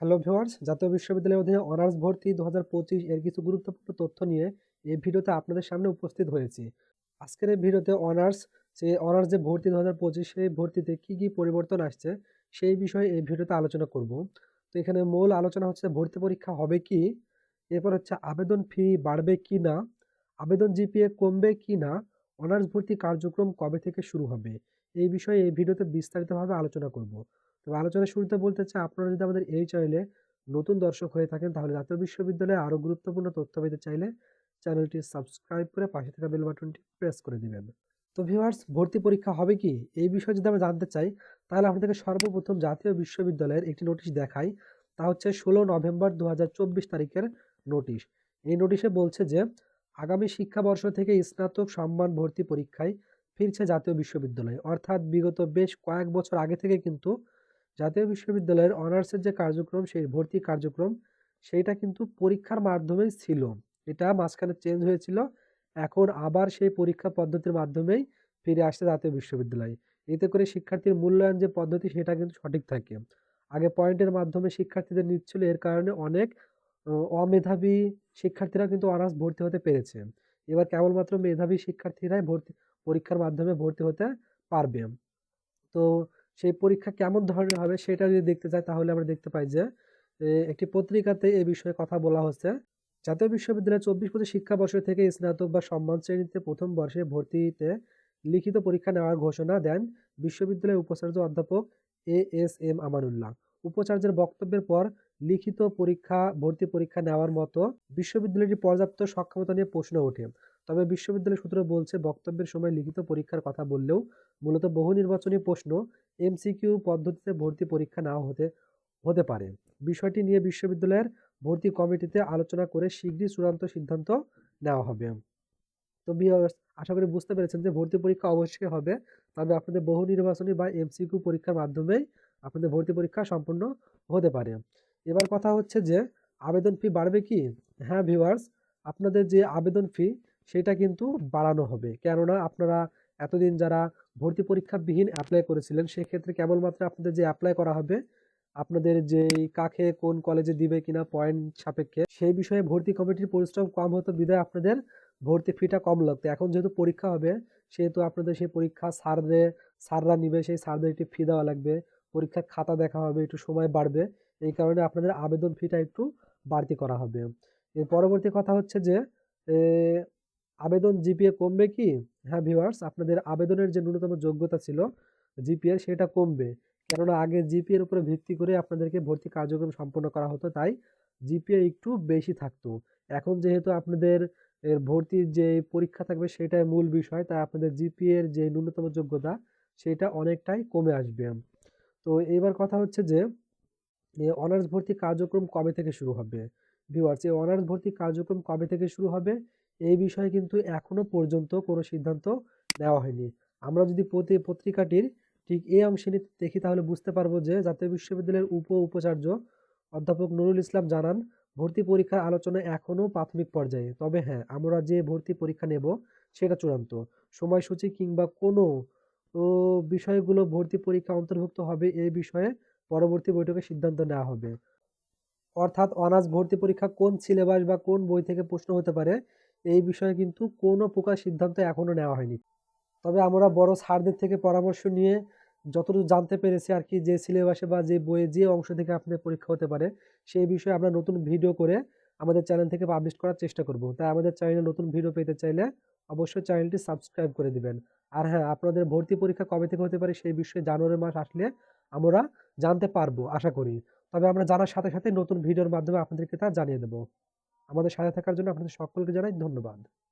Hello viewers, জাতীয় বিশ্ববিদ্যালয়ের অধীনে অনার্স ভর্তি দু হাজার পঁচিশ এর কিছু গুরুত্বপূর্ণ তথ্য নিয়ে এই ভিডিওতে আপনাদের সামনে উপস্থিত হয়েছি। আজকের এই ভিডিওতে অনার্স যে অনার্স যে ভর্তি দু হাজার পঁচিশ সেই ভর্তিতে কী কী পরিবর্তন আসছে সেই বিষয়ে এই ভিডিওতে আলোচনা করব। তো এখানে মূল আলোচনা হচ্ছে ভর্তি পরীক্ষা হবে কি, এরপর হচ্ছে আবেদন ফি বাড়বে কি না, আবেদন জিপিএ কমবে কি না, অনার্স ভর্তি কার্যক্রম কবে থেকে শুরু হবে, এই বিষয়ে এই ভিডিওতে বিস্তারিতভাবে আলোচনা করব। তবে আলোচনার শুরুতে বলতে চাই, আপনারা যদি আমাদের এই চ্যানেলে নতুন দর্শক হয়ে থাকেন, তাহলে জাতীয় বিশ্ববিদ্যালয়ে আরও গুরুত্বপূর্ণ তথ্য পেতে চাইলে চ্যানেলটি সাবস্ক্রাইব করে পাশে থাকা বেল বাটনটি প্রেস করে দিবেন। তো ভিউয়ার্স ভর্তি পরীক্ষা হবে কি? এই বিষয়ে যদি আমরা জানতে চাই, তাহলে আপনাদেরকে সর্বপ্রথম জাতীয় বিশ্ববিদ্যালয়ের একটি নোটিশ দেখাই। তা হচ্ছে ষোলো নভেম্বর দু হাজার চব্বিশ তারিখের নোটিশ এই নোটিশে বলছে যে, আগামী শিক্ষাবর্ষ থেকে স্নাতক সম্মান ভর্তি পরীক্ষায় ফিরছে জাতীয় বিশ্ববিদ্যালয়। অর্থাৎ বিগত বেশ কয়েক বছর আগে থেকে কিন্তু জাতীয় বিশ্ববিদ্যালয়ের অনার্সের যে কার্যক্রম, সেই ভর্তি কার্যক্রম, সেইটা কিন্তু পরীক্ষার মাধ্যমেই ছিল। এটা মাঝখানে চেঞ্জ হয়েছিল। এখন আবার সেই পরীক্ষা পদ্ধতির মাধ্যমেই ফিরে আসছে জাতীয় বিশ্ববিদ্যালয়। এতে করে শিক্ষার্থীর মূল্যায়ন যে পদ্ধতি, সেটা কিন্তু সঠিক থাকে। আগে পয়েন্টের মাধ্যমে শিক্ষার্থীদের নিচ্ছিল, এর কারণে অনেক অমেধাবী শিক্ষার্থীরা কিন্তু অনার্স ভর্তি হতে পেরেছে। এবার কেবলমাত্র মেধাবী শিক্ষার্থীরাই ভর্তি, পরীক্ষার মাধ্যমে ভর্তি হতে পারবে। তো সেই পরীক্ষা কেমন ধরনের হবে সেটা যদি দেখতে চাই, তাহলে আমরা দেখতে পাই যে একটি পত্রিকাতে এ বিষয়ে কথা বলা হচ্ছে। জাতীয় বিশ্ববিদ্যালয়ের চব্বিশ পঁচিশ শিক্ষাবর্ষ থেকে স্নাতক বা সম্মান শ্রেণীতে প্রথম বর্ষে ভর্তিতে লিখিত পরীক্ষা নেওয়ার ঘোষণা দেন বিশ্ববিদ্যালয়ের উপাচার্য অধ্যাপক এ এস এম আমানুল্লাহ। উপাচার্যের বক্তব্যের পর লিখিত পরীক্ষা, ভর্তি পরীক্ষা নেওয়ার মতো বিশ্ববিদ্যালয়টি পর্যাপ্ত সক্ষমতা নিয়ে প্রশ্ন ওঠে। তবে বিশ্ববিদ্যালয় সূত্র বলছে, বক্তব্যের সময় লিখিত পরীক্ষার কথা বললেও মূলত বহু নির্বাচনী প্রশ্ন এমসিকিউ পদ্ধতিতে ভর্তি পরীক্ষা নেওয়া হতে হতে পারে। বিষয়টি নিয়ে বিশ্ববিদ্যালয়ের ভর্তি কমিটিতে আলোচনা করে শীঘ্রই চূড়ান্ত সিদ্ধান্ত নেওয়া হবে। তো আশা করি বুঝতে পেরেছেন যে ভর্তি পরীক্ষা অবশ্যই হবে, তবে আপনাদের বহু নির্বাচনী বা এমসিকিউ পরীক্ষার মাধ্যমেই আপনাদের ভর্তি পরীক্ষা সম্পূর্ণ হতে পারে। এবার কথা হচ্ছে যে, আবেদন ফি বাড়বে কি? হ্যাঁ ভিউয়ার্স আপনাদের যে আবেদন ফি সেটা কিন্তু বাড়ানো হবে। কেননা আপনারা এতদিন যারা ভর্তি পরীক্ষা বিহীন অ্যাপ্লাই করেছিলেন, সেক্ষেত্রে কেবলমাত্র আপনাদের যে অ্যাপ্লাই করা হবে, আপনাদের যেই কাকে কোন কলেজে দিবে কিনা পয়েন্ট সাপেক্ষে, সেই বিষয়ে ভর্তি কমিটির পরিশ্রম কম হতো বিদায় আপনাদের ভর্তি ফিটা কম লাগতো। এখন যেহেতু পরীক্ষা হবে, সেহেতু আপনাদের সেই পরীক্ষা সারদের সাররা নিবে, সেই সারদের একটি ফি দেওয়া লাগবে। পরীক্ষার খাতা দেখা হবে, একটু সময় বাড়বে। এই কারণে আপনাদের আবেদন ফিটা একটু বাড়তি করা হবে। এর পরবর্তী কথা হচ্ছে যে আবেদন জিপিএ কমবে কি? হ্যাঁ ভিউয়ার্স আপনাদের আবেদনের যে ন্যূনতম যোগ্যতা ছিল জিপিএর সেটা কমবে। কেননা আগে জিপিএর উপরে ভিত্তি করে আপনাদেরকে ভর্তি কার্যক্রম সম্পন্ন করা হতো, তাই জিপিএ একটু বেশি থাকতো। এখন যেহেতু আপনাদের এর ভর্তির যে পরীক্ষা থাকবে, সেটাই মূল বিষয়, তাই আপনাদের জিপিএর যে ন্যূনতম যোগ্যতা, সেটা অনেকটাই কমে আসবে। তো এবার কথা হচ্ছে যে অনার্স ভর্তি কার্যক্রম কবে থেকে শুরু হবে? ভিউয়ার্স এই অনার্স ভর্তি কার্যক্রম কবে থেকে শুরু হবে? এই বিষয়ে কিন্তু এখনও পর্যন্ত কোনো সিদ্ধান্ত নেওয়া হয়নি। আমরা যদি প্রতি পত্রিকাটির ঠিক এই অংশে দেখি তাহলে বুঝতে পারব যে জাতীয় বিশ্ববিদ্যালয়ের উপ উপাচার্য অধ্যাপক নুরুল ইসলাম জানান, ভর্তি পরীক্ষার আলোচনা এখনও প্রাথমিক পর্যায়ে। তবে হ্যাঁ আমরা যে ভর্তি পরীক্ষা নেব সেটা চূড়ান্ত। সময়সূচি কিংবা কোনো বিষয়গুলো ভর্তি পরীক্ষা অন্তর্ভুক্ত হবে এই বিষয়ে পরবর্তী বৈঠকে সিদ্ধান্ত নেওয়া হবে। অর্থাৎ অনার্স ভর্তি পরীক্ষা কোন সিলেবাস বা কোন বই থেকে প্রশ্ন হতে পারে এই বিষয়ে কিন্তু কোনো প্রকার সিদ্ধান্ত এখনও নেওয়া হয়নি। তবে আমরা বড় স্যারদের থেকে পরামর্শ নিয়ে যতটুকু জানতে পেরেছি আর কি, যে সিলেবাসে বা যে বইয়ে যে অংশ থেকে আপনার পরীক্ষা হতে পারে, সেই বিষয়ে আমরা নতুন ভিডিও করে আমাদের চ্যানেল থেকে পাবলিশ করার চেষ্টা করব। তাই আমাদের চ্যানেলে নতুন ভিডিও পেতে চাইলে অবশ্যই চ্যানেলটি সাবস্ক্রাইব করে দিবেন। আর হ্যাঁ আপনাদের ভর্তি পরীক্ষা কবে থেকে হতে পারে সেই বিষয়ে জানুয়ারি মাস আসলে আমরা জানতে পারব, আশা করি। তবে আমরা জানার সাথে সাথে নতুন ভিডিওর মাধ্যমে আপনাদেরকে তা জানিয়ে দেবো। আমাদের সাথে থাকার জন্য আপনাদের সকলকে জানাই ধন্যবাদ।